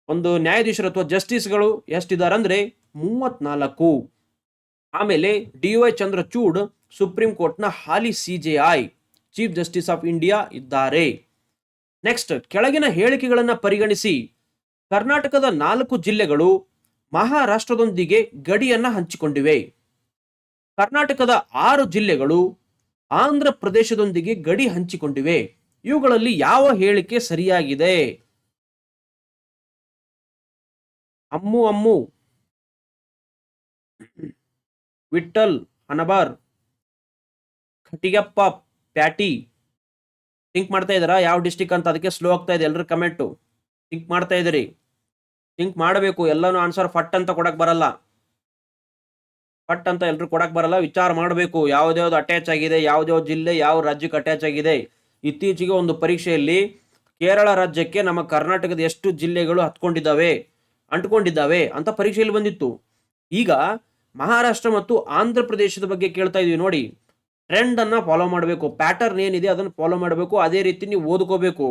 ಒಂದು ನ್ಯಾಯಾಧೀಶರು ಅಥವಾ ಜಸ್ಟಿಸ್ಗಳು ಎಷ್ಟಿದ್ದಾರೆ ಅಂದ್ರೆ ಮೂವತ್ನಾಲ್ಕು. ಆಮೇಲೆ ಡಿ ವೈ ಚಂದ್ರಚೂಡ್ ಸುಪ್ರೀಂ ಕೋರ್ಟ್ನ ಹಾಲಿ C J I chief justice of India ಇದ್ದಾರೆ. ನೆಕ್ಸ್ಟ್ ಕೆಳಗಿನ ಹೇಳಿಕೆಗಳನ್ನು ಪರಿಗಣಿಸಿ. ಕರ್ನಾಟಕದ ನಾಲ್ಕು ಜಿಲ್ಲೆಗಳು ಮಹಾರಾಷ್ಟ್ರದೊಂದಿಗೆ ಗಡಿಯನ್ನು ಹಂಚಿಕೊಂಡಿವೆ. ಕರ್ನಾಟಕದ ಆರು ಜಿಲ್ಲೆಗಳು ಆಂಧ್ರ ಪ್ರದೇಶದೊಂದಿಗೆ ಗಡಿ ಹಂಚಿಕೊಂಡಿವೆ. ಇವುಗಳಲ್ಲಿ ಯಾವ ಹೇಳಿಕೆ ಸರಿಯಾಗಿದೆ? ಅಮ್ಮು ಅಮ್ಮು. ವಿಠಲ್ ಹನಬಾರ್. ಖಟಿಗಪ್ಪ ಪ್ಯಾಟಿ. ಥಿಂಕ್ ಮಾಡ್ತಾ ಇದ್ದಾರಾ? ಯಾವ ಡಿಸ್ಟಿಕ್ ಅಂತ? ಅದಕ್ಕೆ ಸ್ಲೋ ಆಗ್ತಾ ಇದೆ ಎಲ್ಲರ ಕಮೆಂಟು ಥಿಂಕ್ ಮಾಡ್ತಾ ಇದ್ದೀರಿ. ಥಿಂಕ್ ಮಾಡಬೇಕು. ಎಲ್ಲಾನು ಆನ್ಸರ್ ಫಟ್ ಅಂತ ಕೊಡಕ್ಕೆ ಬರಲ್ಲ. ಫಟ್ ಅಂತ ಎಲ್ಲರೂ ಕೊಡಕ್ ಬರಲ್ಲ. ವಿಚಾರ ಮಾಡಬೇಕು. ಯಾವ್ದ್ಯಾವ್ದು ಅಟ್ಯಾಚ್ ಆಗಿದೆ ಯಾವ್ದ್ಯಾವ್ದು ಜಿಲ್ಲೆ, ಯಾವ ರಾಜ್ಯಕ್ಕೆ ಅಟ್ಯಾಚ್ ಆಗಿದೆ. ಇತ್ತೀಚೆಗೆ ಒಂದು ಪರೀಕ್ಷೆಯಲ್ಲಿ ಕೇರಳ ರಾಜ್ಯಕ್ಕೆ ನಮ್ಮ ಕರ್ನಾಟಕದ ಎಷ್ಟು ಜಿಲ್ಲೆಗಳು ಹತ್ಕೊಂಡಿದ್ದಾವೆ, ಅಂಟ್ಕೊಂಡಿದ್ದಾವೆ ಅಂತ ಪರೀಕ್ಷೆಯಲ್ಲಿ ಬಂದಿತ್ತು. ಈಗ ಮಹಾರಾಷ್ಟ್ರ ಮತ್ತು ಆಂಧ್ರ ಪ್ರದೇಶದ ಬಗ್ಗೆ ಕೇಳ್ತಾ ಇದೀವಿ ನೋಡಿ. ಟ್ರೆಂಡ್ ಅನ್ನ ಫಾಲೋ ಮಾಡಬೇಕು. ಪ್ಯಾಟರ್ನ್ ಏನಿದೆ ಅದನ್ನು ಫಾಲೋ ಮಾಡಬೇಕು. ಅದೇ ರೀತಿ ನೀವು ಓದ್ಕೋಬೇಕು.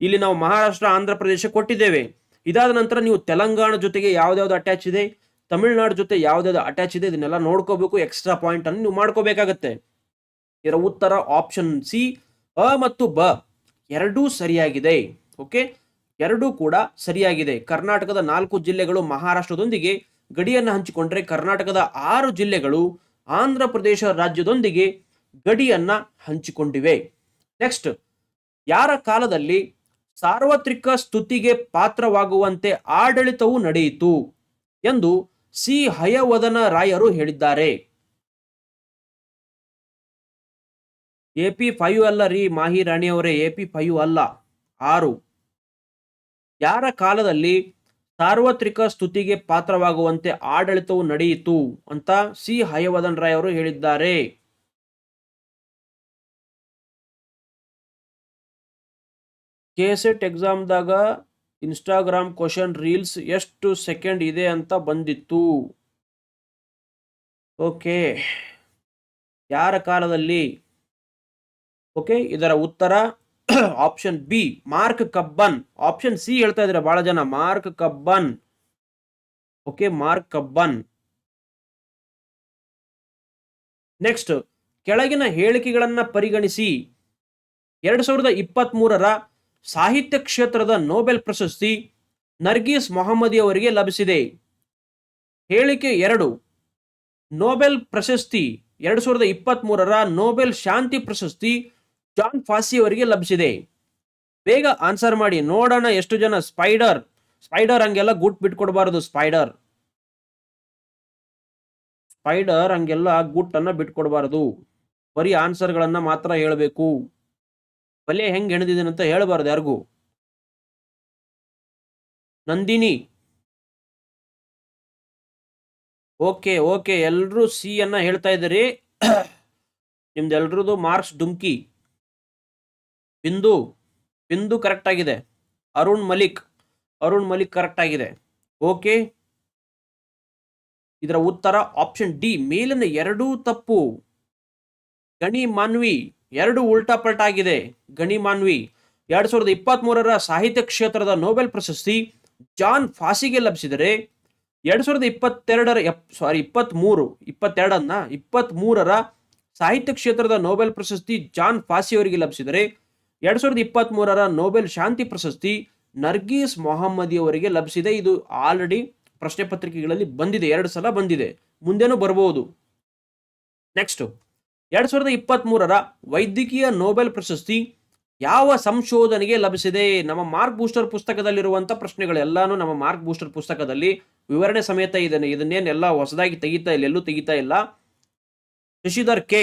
ಇಲ್ಲಿ ನಾವು ಮಹಾರಾಷ್ಟ್ರ, ಆಂಧ್ರ ಪ್ರದೇಶ ಕೊಟ್ಟಿದ್ದೇವೆ. ಇದಾದ ನಂತರ ನೀವು ತೆಲಂಗಾಣ ಜೊತೆಗೆ ಯಾವ್ದಾವ್ದು ಅಟ್ಯಾಚ್ ಇದೆ? ತಮಿಳುನಾಡು ಜೊತೆ ಯಾವ್ದಾವ್ದು ಅಟ್ಯಾಚ್ ಇದೆ, ಇದನ್ನೆಲ್ಲ ನೋಡ್ಕೋಬೇಕು ಎಕ್ಸ್ಟ್ರಾ ಪಾಯಿಂಟ್ ಅನ್ನು ನೀವು ಮಾಡ್ಕೋಬೇಕಾಗತ್ತೆ. ಇದರ ಉತ್ತರ ಆಪ್ಷನ್ ಸಿ ಅ ಮತ್ತು ಬ. ಎರಡೂ ಸರಿಯಾಗಿದೆ ಓಕೆ ಎರಡೂ ಕೂಡ ಸರಿಯಾಗಿದೆ. ಕರ್ನಾಟಕದ ನಾಲ್ಕು ಜಿಲ್ಲೆಗಳು ಮಹಾರಾಷ್ಟ್ರದೊಂದಿಗೆ, ಗಡಿಯನ್ನು ಹಂಚಿಕೊಂಡ್ರೆ ಕರ್ನಾಟಕದ ಆರು ಜಿಲ್ಲೆಗಳು ಆಂಧ್ರ ಪ್ರದೇಶ ರಾಜ್ಯದೊಂದಿಗೆ ಗಡಿಯನ್ನ ಹಂಚಿಕೊಂಡಿವೆ. ನೆಕ್ಸ್ಟ್ ಯಾರ ಕಾಲದಲ್ಲಿ ಸಾರ್ವತ್ರಿಕ ಸ್ತುತಿಗೆ ಪಾತ್ರವಾಗುವಂತೆ ಆಡಳಿತವು ನಡೆಯಿತು ಎಂದು ಸಿ. ಹಯವದನ ರಾಯರು ಹೇಳಿದ್ದಾರೆ. ಎ. ಪಿ. ಫೈವ್ ಅಲ್ಲ ರೀ ಮಾಹಿ ರಾಣಿಯವರೇ ಎ. ಪಿ. ಫೈವ್ ಅಲ್ಲ. ಆರು. ಯಾರ ಕಾಲದಲ್ಲಿ ಸಾರ್ವತ್ರಿಕ ಸ್ತುತಿಗೆ ಪಾತ್ರವಾಗುವಂತೆ ಆಡಳಿತವು ನಡೆಯಿತು ಅಂತ ಸಿ. ಹಯವದನ್ ರಾಯ್ ಅವರು ಹೇಳಿದ್ದಾರೆ ಕೆಸೆಟ್ ಎಕ್ಸಾಮ್ದಾಗ ಇನ್ಸ್ಟಾಗ್ರಾಮ್ ಕ್ವಶನ್ ರೀಲ್ಸ್ ಎಷ್ಟು ಸೆಕೆಂಡ್ ಇದೆ ಅಂತ ಬಂದಿತ್ತು. ಓಕೆ ಯಾರ ಕಾಲದಲ್ಲಿ? ಓಕೆ ಇದರ ಉತ್ತರ option B Mark Cubbon option C ಹೇಳ್ತಾ ಇದ್ದಾರೆ ಬಹಳ ಜನ Mark Cubbon okay Mark Cubbon next ಕೆಳಗಿನ ಹೇಳಿಕೆಗಳನ್ನು ಪರಿಗಣಿಸಿ. ಎರಡು ಸಾವಿರದ ಇಪ್ಪತ್ತ್ ಮೂರರ ಸಾಹಿತ್ಯ ಕ್ಷೇತ್ರದ ನೋಬೆಲ್ ಪ್ರಶಸ್ತಿ ನರ್ಗೀಸ್ ಮೊಹಮ್ಮದಿ ಅವರಿಗೆ ಲಭಿಸಿದೆ. ಹೇಳಿಕೆ ಎರಡು, ನೋಬೆಲ್ ಪ್ರಶಸ್ತಿ ಎರಡು ಸಾವಿರದ ಇಪ್ಪತ್ತ್ ಮೂರರ ನೊಬೆಲ್ ಶಾಂತಿ ಪ್ರಶಸ್ತಿ ಜಾನ್ ಫಾಸಿ ಅವರಿಗೆ ಲಭಿಸಿದೆ. ಬೇಗ ಆನ್ಸರ್ ಮಾಡಿ, ನೋಡೋಣ ಎಷ್ಟು ಜನ ಸ್ಪೈಡರ್ ಸ್ಪೈಡರ್ ಹಂಗೆಲ್ಲ ಗುಟ್ ಬಿಟ್ಕೊಡ್ಬಾರದು ಸ್ಪೈಡರ್. ಸ್ಪೈಡರ್ ಹಂಗೆಲ್ಲ ಗುಟ್ಟನ್ನು ಬಿಟ್ಕೊಡ್ಬಾರದು. ಬರೀ ಆನ್ಸರ್ಗಳನ್ನು ಮಾತ್ರ ಹೇಳಬೇಕು. ಬಲೆ ಹೆಂಗೆ ಹೆಣದಿದ್ದೀನಿ ಅಂತ ಹೇಳಬಾರ್ದು ಯಾರಿಗೂ. ನಂದಿನಿ. ಓಕೆ ಓಕೆ ಎಲ್ಲರೂ ಸಿ ಅನ್ನ ಹೇಳ್ತಾ ಇದ್ದೀರಿ. ನಿಮ್ದು ಎಲ್ರದ್ದು ಮಾರ್ಕ್ಸ್ ಡುಮ್ಕಿ ಬಿಂದು ಬಿಂದು ಕರೆಕ್ಟ್ ಆಗಿದೆ. ಅರುಣ್ ಮಲಿಕ್ ಅರುಣ್ ಮಲಿಕ್ ಕರೆಕ್ಟ್ ಆಗಿದೆ. ಓಕೆ. ಇದರ ಉತ್ತರ ಆಪ್ಷನ್ ಡಿ, ಮೇಲಿನ ಎರಡೂ ತಪ್ಪು. ಗಣಿ ಮಾನ್ವಿ. ಎರಡು ಉಲ್ಟಾಪಲ್ಟಾಗಿದೆ. ಗಣಿ ಮಾನ್ವಿ, ಎರಡು ಸಾವಿರದ ಇಪ್ಪತ್ತ್ಮೂರರ ಸಾಹಿತ್ಯ ಕ್ಷೇತ್ರದ ನೋಬೆಲ್ ಪ್ರಶಸ್ತಿ ಜಾನ್ ಫಾಸಿಗೆ ಲಭಿಸಿದರೆ, ಎರಡು ಸಾವಿರದ ಇಪ್ಪತ್ತೆರಡರ ಸಾರಿ ಇಪ್ಪತ್ತ್ ಮೂರು ಇಪ್ಪತ್ತೆರಡನ್ನ ಇಪ್ಪತ್ತ್ಮೂರರ ಸಾಹಿತ್ಯ ಕ್ಷೇತ್ರದ ನೊಬೆಲ್ ಪ್ರಶಸ್ತಿ ಜಾನ್ ಫಾಸಿ ಅವರಿಗೆ ಲಭಿಸಿದರೆ, ಎರಡು ಸಾವಿರದ ಇಪ್ಪತ್ತ್ಮೂರರ ನೊಬೆಲ್ ಶಾಂತಿ ಪ್ರಶಸ್ತಿ ನರ್ಗೀಸ್ ಮೊಹಮ್ಮದಿ ಅವರಿಗೆ ಲಭಿಸಿದೆ. ಇದು ಆಲ್ರೆಡಿ ಪ್ರಶ್ನೆ ಪತ್ರಿಕೆಗಳಲ್ಲಿ ಬಂದಿದೆ. ಎರಡು ಸಲ ಬಂದಿದೆ. ಮುಂದೆನೂ ಬರಬಹುದು ನೆಕ್ಸ್ಟ್. ಎರಡ್ ಸಾವಿರದ ಇಪ್ಪತ್ತ್ ಮೂರರ ವೈದ್ಯಕೀಯ ನೋಬೆಲ್ ಪ್ರಶಸ್ತಿ ಯಾವ ಸಂಶೋಧನೆಗೆ ಲಭಿಸಿದೆ? ನಮ್ಮ ಮಾರ್ಕ್ ಬೂಸ್ಟರ್ ಪುಸ್ತಕದಲ್ಲಿರುವಂಥ ಪ್ರಶ್ನೆಗಳೆಲ್ಲಾನು ನಮ್ಮ ಮಾರ್ಕ್ ಬೂಸ್ಟರ್ ಪುಸ್ತಕದಲ್ಲಿ ವಿವರಣೆ ಸಮೇತ ಇದೆ ಇದನ್ನೇನೆಲ್ಲ ಹೊಸದಾಗಿ ತೆಗಿತಾ ಇಲ್ಲ, ಎಲ್ಲೂ ತೆಗಿತಾ ಇಲ್ಲ. Shashidhar K.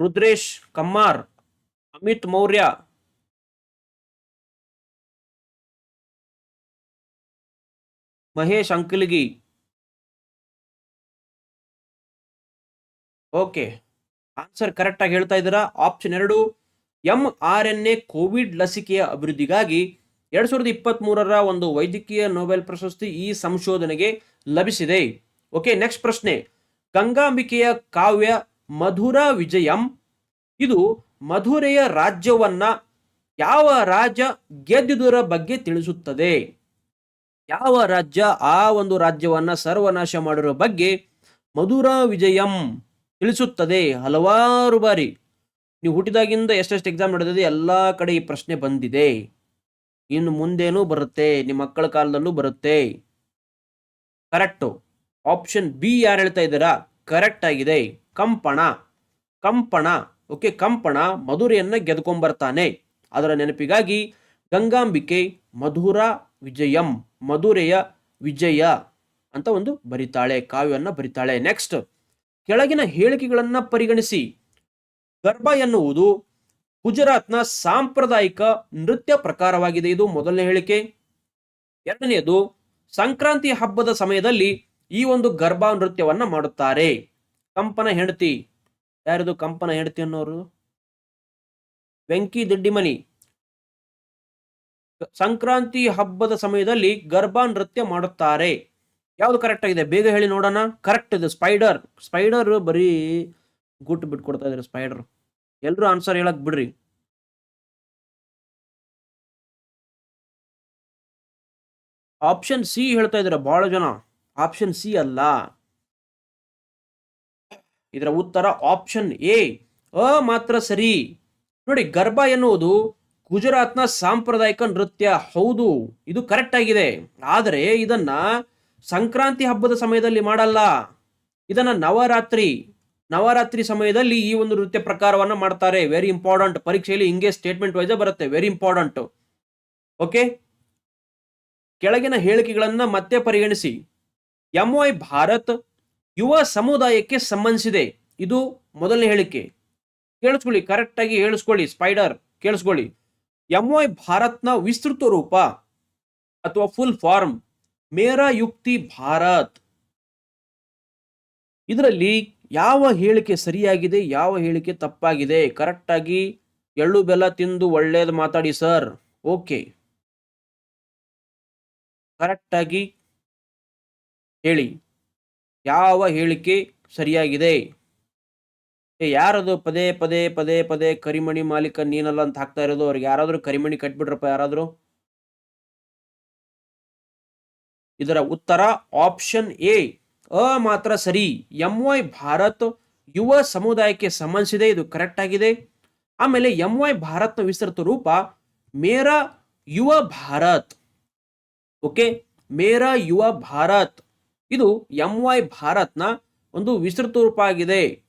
Rudresh Kammar, Amit Maurya. Mahesh Ankalgi. Okay. Answer ಕರೆಕ್ಟಾಗಿ ಹೇಳ್ತಾ ಇದ್ದೀರಾ? ಆಪ್ಷನ್ ಎರಡು M R N A Covid ಲಸಿಕೆಯ ಅಭಿವೃದ್ಧಿಗಾಗಿ ಎರಡ್ ಸಾವಿರದ ಇಪ್ಪತ್ತ್ ಮೂರರ ಒಂದು ವೈದ್ಯಕೀಯ ನೊಬೆಲ್ ಪ್ರಶಸ್ತಿ ಈ ಸಂಶೋಧನೆಗೆ ಲಭಿಸಿದೆ. ಓಕೆ, ನೆಕ್ಸ್ಟ್ ಪ್ರಶ್ನೆ. ಗಂಗಾಂಬಿಕೆಯ ಕಾವ್ಯ ಮಧುರ ವಿಜಯಂ. ಇದು ಮಧುರೆಯ ರಾಜ್ಯವನ್ನ ಯಾವ ರಾಜ್ಯ ಗೆದ್ದುದರ ಬಗ್ಗೆ ತಿಳಿಸುತ್ತದೆ? ಯಾವ ರಾಜ್ಯ ಆ ಒಂದು ರಾಜ್ಯವನ್ನ ಸರ್ವನಾಶ ಮಾಡಿರೋ ಬಗ್ಗೆ ಮಧುರ ವಿಜಯಂ. ತಿಳಿಸುತ್ತದೆ ಹಲವಾರು ಬಾರಿ. ನೀವು ಹುಟ್ಟಿದಾಗಿಂದ ಎಷ್ಟೆಷ್ಟು ಎಕ್ಸಾಮ್ ನಡೆದಿದೆ ಎಲ್ಲ ಕಡೆ ಈ ಪ್ರಶ್ನೆ ಬಂದಿದೆ. ಇನ್ನು ಮುಂದೇನೂ ಬರುತ್ತೆ, ನಿಮ್ಮ ಮಕ್ಕಳ ಕಾಲದಲ್ಲೂ ಬರುತ್ತೆ. ಕರೆಕ್ಟು. ಆಪ್ಷನ್ ಬಿ ಯಾರು ಹೇಳ್ತಾ ಇದ್ದೀರಾ? ಕರೆಕ್ಟ್ ಆಗಿದೆ. ಕಂಪಣ. ಕಂಪಣ. ಓಕೆ, ಕಂಪಣ ಮಧುರೆಯನ್ನು ಗೆದ್ಕೊಂಬರ್ತಾನೆ. ಅದರ ನೆನಪಿಗಾಗಿ ಗಂಗಾಂಬಿಕೆ ಮಧುರ ವಿಜಯಂ, ಮಧುರೆಯ ವಿಜಯ ಅಂತ ಒಂದು ಬರಿತಾಳೆ, ಕಾವ್ಯವನ್ನು ಬರಿತಾಳೆ. ನೆಕ್ಸ್ಟ್. ಕೆಳಗಿನ ಹೇಳಿಕೆಗಳನ್ನ ಪರಿಗಣಿಸಿ. ಗರ್ಭ ಎನ್ನುವುದು ಗುಜರಾತ್ನ ಸಾಂಪ್ರದಾಯಿಕ ನೃತ್ಯ ಪ್ರಕಾರವಾಗಿದೆ. ಇದು ಮೊದಲನೇ ಹೇಳಿಕೆ. ಎರಡನೆಯದು, ಸಂಕ್ರಾಂತಿ ಹಬ್ಬದ ಸಮಯದಲ್ಲಿ ಈ ಒಂದು ಗರ್ಭ ನೃತ್ಯವನ್ನ ಮಾಡುತ್ತಾರೆ. ಕಂಪನ ಹೆಂಡತಿ. ಯಾರಿದು ಕಂಪನ ಹೆಂಡತಿ ಅನ್ನೋರು? ವೆಂಕಿ ದಿಡ್ಡಿಮನಿ. ಸಂಕ್ರಾಂತಿ ಹಬ್ಬದ ಸಮಯದಲ್ಲಿ ಗರ್ಭಾ ನೃತ್ಯ ಮಾಡುತ್ತಾರೆ. ಯಾವುದು ಕರೆಕ್ಟ್ ಆಗಿದೆ? ಬೇಗ ಹೇಳಿ ನೋಡೋಣ. ಕರೆಕ್ಟ್ ಇದೆ ಸ್ಪೈಡರ್ ಸ್ಪೈಡರ್ ಬರೀ ಗುಟ್ಟು ಬಿಟ್ಕೊಡ್ತಾ ಇದ್ದಾರೆ ಸ್ಪೈಡರ್ ಎಲ್ಲರೂ ಆನ್ಸರ್ ಹೇಳಕ್ ಬಿಡ್ರಿ. ಆಪ್ಷನ್ ಸಿ ಹೇಳ್ತಾ ಇದ್ದಾರೆ ಬಹಳ ಜನ. ಆಪ್ಷನ್ ಸಿ ಅಲ್ಲ. ಇದರ ಉತ್ತರ ಆಪ್ಷನ್ ಎ ಅ ಮಾತ್ರ ಸರಿ. ನೋಡಿ, ಗರ್ಭ ಎನ್ನುವುದು ಗುಜರಾತ್ನ ಸಾಂಪ್ರದಾಯಿಕ ನೃತ್ಯ. ಹೌದು, ಇದು ಕರೆಕ್ಟ್ ಆಗಿದೆ. ಆದರೆ ಇದನ್ನ ಸಂಕ್ರಾಂತಿ ಹಬ್ಬದ ಸಮಯದಲ್ಲಿ ಮಾಡಲ್ಲ. ಇದನ್ನ ನವರಾತ್ರಿ ನವರಾತ್ರಿ ಸಮಯದಲ್ಲಿ ಈ ಒಂದು ನೃತ್ಯ ಪ್ರಕಾರವನ್ನ ಮಾಡ್ತಾರೆ. ವೆರಿ ಇಂಪಾರ್ಟೆಂಟ್ ಪರೀಕ್ಷೆಯಲ್ಲಿ ಹಿಂಗೆ ಸ್ಟೇಟ್ಮೆಂಟ್ ವೈಸ್ ಬರುತ್ತೆ. ವೆರಿ ಇಂಪಾರ್ಟೆಂಟ್ ಓಕೆ ಕೆಳಗಿನ ಹೇಳಿಕೆಗಳನ್ನು ಮತ್ತೆ ಪರಿಗಣಿಸಿ. ಎಂವೈ ಭಾರತ್ ಯುವ ಸಮುದಾಯಕ್ಕೆ ಸಂಬಂಧಿಸಿದೆ. ಇದು ಮೊದಲನೇ ಹೇಳಿಕೆ. ಕೇಳಿಸ್ಕೊಳ್ಳಿ ಕರೆಕ್ಟಾಗಿ ಹೇಳಿಸ್ಕೊಳ್ಳಿ ಸ್ಪೈಡರ್ ಕೇಳಿಸ್ಕೊಳ್ಳಿ. ಎಂವೈ ಭಾರತ್ನ ವಿಸ್ತೃತ ರೂಪ ಅಥವಾ ಫುಲ್ ಫಾರ್ಮ್ ಮೇರಾ ಯುಕ್ತಿ ಭಾರತ್. ಇದರಲ್ಲಿ ಯಾವ ಹೇಳಿಕೆ ಸರಿಯಾಗಿದೆ, ಯಾವ ಹೇಳಿಕೆ ತಪ್ಪಾಗಿದೆ? ಕರೆಕ್ಟಾಗಿ ಎಳ್ಳು ಬೆಲ್ಲ ತಿಂದು ಒಳ್ಳೇದು ಮಾತಾಡಿ ಸರ್. ಓಕೆ. ಕರೆಕ್ಟಾಗಿ ಹೇಳಿ. ಯಾವ ಹೇಳಿಕೆ ಸರಿಯಾಗಿದೆ? ಯಾರದು ಪದೇ ಪದೇ ಪದೇ ಪದೇ ಕರಿಮಣಿ ಮಾಲೀಕ ನೀನಲ್ಲ ಅಂತ ಹಾಕ್ತಾ ಇರೋದು? ಅವ್ರಿಗೆ ಯಾರಾದ್ರೂ ಕರಿಮಣಿ ಕಟ್ಬಿಟ್ರಪ್ಪ ಯಾರಾದ್ರೂ? ಇದರ ಉತ್ತರ ಆಪ್ಷನ್ ಎ ಅ ಮಾತ್ರ ಸರಿ. ಎಂ ವೈ ಭಾರತ್ ಯುವ ಸಮುದಾಯಕ್ಕೆ ಸಂಬಂಧಿಸಿದೆ. ಇದು ಕರೆಕ್ಟ್ ಆಗಿದೆ. ಆಮೇಲೆ ಎಂ ವೈ ಭಾರತ್ನ ವಿಸ್ತೃತ ರೂಪ ಮೇರಾ ಯುವ ಭಾರತ್. ಓಕೆ ಮೇರಾ ಯುವ ಭಾರತ್. ಇದು ಎಂ ವೈ ಭಾರತ್ನ ಒಂದು ವಿಸ್ತೃತ ರೂಪ ಆಗಿದೆ.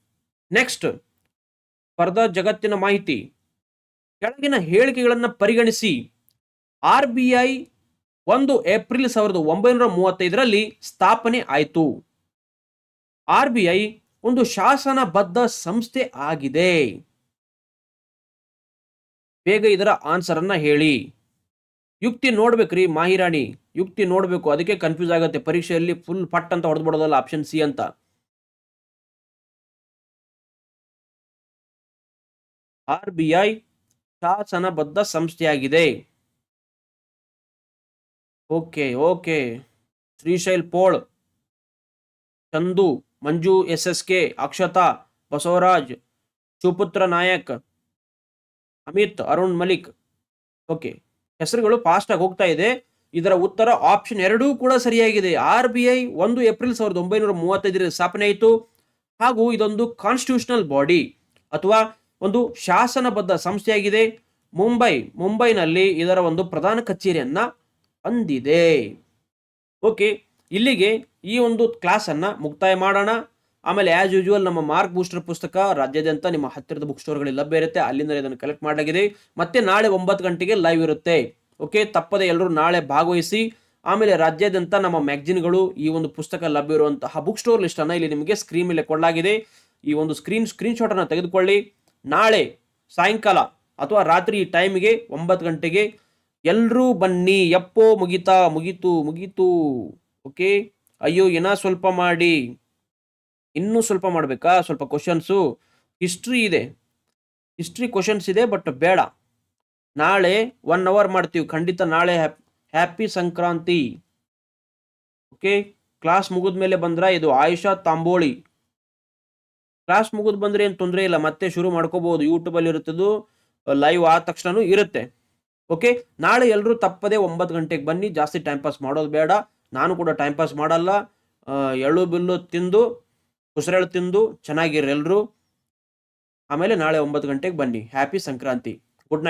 ನೆಕ್ಸ್ಟ್ ಪರ್ದ ಜಗತ್ತಿನ ಮಾಹಿತಿ. ಕೆಳಗಿನ ಹೇಳಿಕೆಗಳನ್ನು ಪರಿಗಣಿಸಿ. ಆರ್ ಬಿ ಐ ಒಂದು ಏಪ್ರಿಲ್ ಸಾವಿರದ ಒಂಬೈನೂರ ಮೂವತ್ತೈದರಲ್ಲಿ ಸ್ಥಾಪನೆ ಆಯಿತು. ಆರ್ ಬಿ ಒಂದು ಶಾಸನಬದ್ಧ ಸಂಸ್ಥೆ ಆಗಿದೆ. ಬೇಗ ಇದರ ಆನ್ಸರ್ ಅನ್ನ ಹೇಳಿ. ಯುಕ್ತಿ ನೋಡ್ಬೇಕ್ರಿ ಮಾಹಿರಾಣಿ. ಯುಕ್ತಿ ನೋಡಬೇಕು. ಅದಕ್ಕೆ ಕನ್ಫ್ಯೂಸ್ ಆಗುತ್ತೆ. ಪರೀಕ್ಷೆಯಲ್ಲಿ ಫುಲ್ ಪಟ್ ಅಂತ ಹೊಡೆದ್ಬಿಡೋದಲ್ಲ ಆಪ್ಷನ್ ಸಿ ಅಂತ. ಆರ್ ಬಿ ಐ ಶಾಸನಬದ್ಧ ಸಂಸ್ಥೆಯಾಗಿದೆ. Okay okay. Shrishail Pol, Chandu, Manju S S K Akshata, Basavaraj, Shivaputra Nayak, Amit, Arun Malik. Okay. ಹೆಸರುಗಳು ಫಾಸ್ಟ್ ಆಗಿ ಹೋಗ್ತಾ ಇದೆ. ಇದರ ಉತ್ತರ ಆಪ್ಷನ್ ಎರಡೂ ಕೂಡ ಸರಿಯಾಗಿದೆ. ಆರ್ ಬಿ ಐ ಒಂದು ಏಪ್ರಿಲ್ ಸಾವಿರದ ಒಂಬೈನೂರ ಮೂವತ್ತೈದರಲ್ಲಿ ಸ್ಥಾಪನೆ ಆಯಿತು. ಹಾಗೂ ಇದೊಂದು ಕಾನ್ಸ್ಟಿಟ್ಯೂಷನಲ್ ಬಾಡಿ ಅಥವಾ ಒಂದು ಶಾಸನಬದ್ಧ ಸಂಸ್ಥೆಯಾಗಿದೆ. ಮುಂಬೈ, ಮುಂಬೈನಲ್ಲಿ ಇದರ ಒಂದು ಪ್ರಧಾನ ಕಚೇರಿಯನ್ನ ಹೊಂದಿದೆ ಓಕೆ, ಇಲ್ಲಿಗೆ ಈ ಒಂದು ಕ್ಲಾಸನ್ನು ಮುಕ್ತಾಯ ಮಾಡೋಣ. ಆಮೇಲೆ ಆ್ಯಸ್ ಯೂಶುವಲ್ ನಮ್ಮ ಮಾರ್ಕ್ ಬೂಸ್ಟರ್ ಪುಸ್ತಕ ರಾಜ್ಯಾದ್ಯಂತ ನಿಮ್ಮ ಹತ್ತಿರದ ಬುಕ್ ಸ್ಟೋರ್ಗಳಲ್ಲಿ ಲಭ್ಯ ಇರುತ್ತೆ. ಅಲ್ಲಿಂದ ಇದನ್ನು ಕಲೆಕ್ಟ್ ಮಾಡಲಾಗಿದೆ. ಮತ್ತೆ ನಾಳೆ ಒಂಬತ್ತು ಗಂಟೆಗೆ ಲೈವ್ ಇರುತ್ತೆ. ಓಕೆ, ತಪ್ಪದೆ ಎಲ್ಲರೂ ನಾಳೆ ಭಾಗವಹಿಸಿ. ಆಮೇಲೆ ರಾಜ್ಯಾದ್ಯಂತ ನಮ್ಮ ಮ್ಯಾಗ್ಜಿನ್ಗಳು ಈ ಒಂದು ಪುಸ್ತಕ ಲಭ್ಯ ಇರುವಂತಹ ಬುಕ್ ಸ್ಟೋರ್ ಲಿಸ್ಟನ್ನು ಇಲ್ಲಿ ನಿಮಗೆ ಸ್ಕ್ರೀನ್ ಮೇಲೆ ಕೊಡಲಾಗಿದೆ. ಈ ಒಂದು ಸ್ಕ್ರೀನ್ ಸ್ಕ್ರೀನ್ಶಾಟನ್ನು ತೆಗೆದುಕೊಳ್ಳಿ. ನಾಳೆ ಸಾಯಂಕಾಲ ಅಥವಾ ರಾತ್ರಿ ಟೈಮಿಗೆ ಒಂಬತ್ತು ಗಂಟೆಗೆ ಎಲ್ಲರೂ ಬನ್ನಿ. ಎಪ್ಪೋ ಮುಗಿತಾ, ಮುಗಿತು ಮುಗಿತು. ಓಕೆ? ಅಯ್ಯೋ, ಏನ ಸ್ವಲ್ಪ ಮಾಡಿ. ಇನ್ನೂ ಸ್ವಲ್ಪ ಮಾಡಬೇಕಾ? ಸ್ವಲ್ಪ ಕ್ವಶನ್ಸು ಹಿಸ್ಟ್ರಿ ಇದೆ. ಹಿಸ್ಟ್ರಿ ಕ್ವಶನ್ಸ್ ಇದೆ ಬಟ್ ಬೇಡ. ನಾಳೆ ಒನ್ ಅವರ್ ಮಾಡ್ತೀವಿ. ಖಂಡಿತ ನಾಳೆ ಹ್ಯಾಪಿ ಸಂಕ್ರಾಂತಿ. ಓಕೆ? ಕ್ಲಾಸ್ ಮುಗಿದ ಮೇಲೆ ಬಂದ್ರ? ಇದು ಆಯುಷಾ ತಾಂಬೋಳಿ. ಕ್ಲಾಸ್ ಮುಗಿದ್ ಬಂದ್ರೆ ಏನು ತೊಂದರೆ ಇಲ್ಲ. ಮತ್ತೆ ಶುರು ಮಾಡ್ಕೋಬಹುದು ಯೂಟ್ಯೂಬಲ್ಲಿ ಇರುತ್ತದು ಲೈವ್ ಆದ ತಕ್ಷಣನೂ ಇರುತ್ತೆ. ಓಕೆ? ನಾಳೆ ಎಲ್ಲರೂ ತಪ್ಪದೆ ಒಂಬತ್ತು ಗಂಟೆಗೆ ಬನ್ನಿ. ಜಾಸ್ತಿ ಟೈಮ್ ಪಾಸ್ ಮಾಡೋದು ಬೇಡ. ನಾನು ಕೂಡ ಟೈಮ್ ಪಾಸ್ ಮಾಡಲ್ಲ. ಎಳ್ಳು ಬಿಲ್ಲು ತಿಂದು, ಉಸಿರೆಳು ತಿಂದು ಚೆನ್ನಾಗಿರಿ ಎಲ್ಲರೂ ಆಮೇಲೆ ನಾಳೆ ಒಂಬತ್ತು ಗಂಟೆಗೆ ಬನ್ನಿ. ಹ್ಯಾಪಿ ಸಂಕ್ರಾಂತಿ.